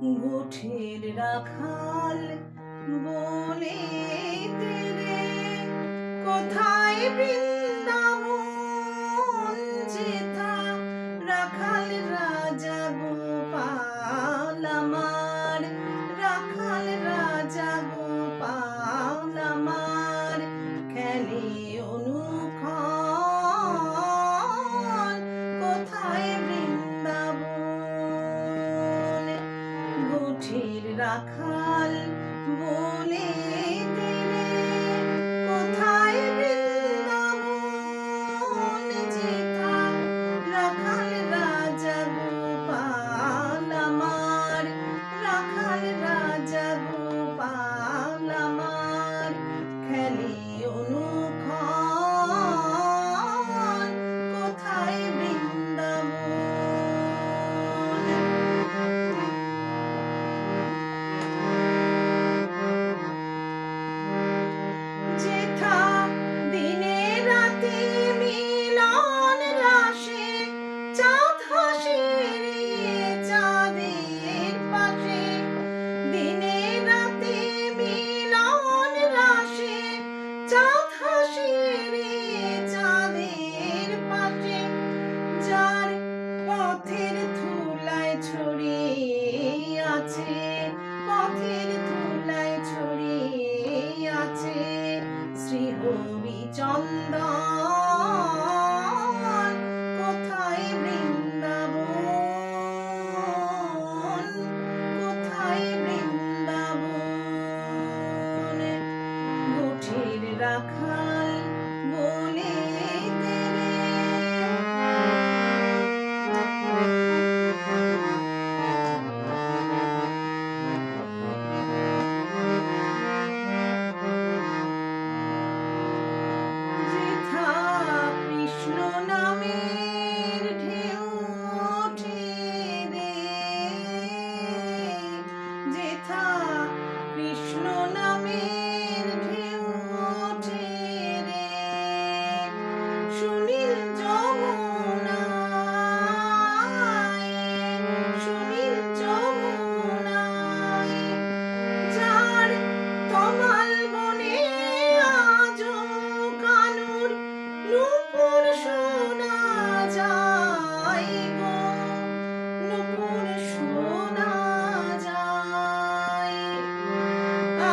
গোঠের রাখাল বলে তেরে, কোথায় বৃন্দাবন যেথা রাখাল রাজা গোপাল আমার, রাখাল রাজা গোপাল আমার খেলে অনু রাখাল বো গাছের ধুলায় ছড়িয়ে আছে শ্রী হরি চন্দন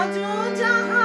我住在。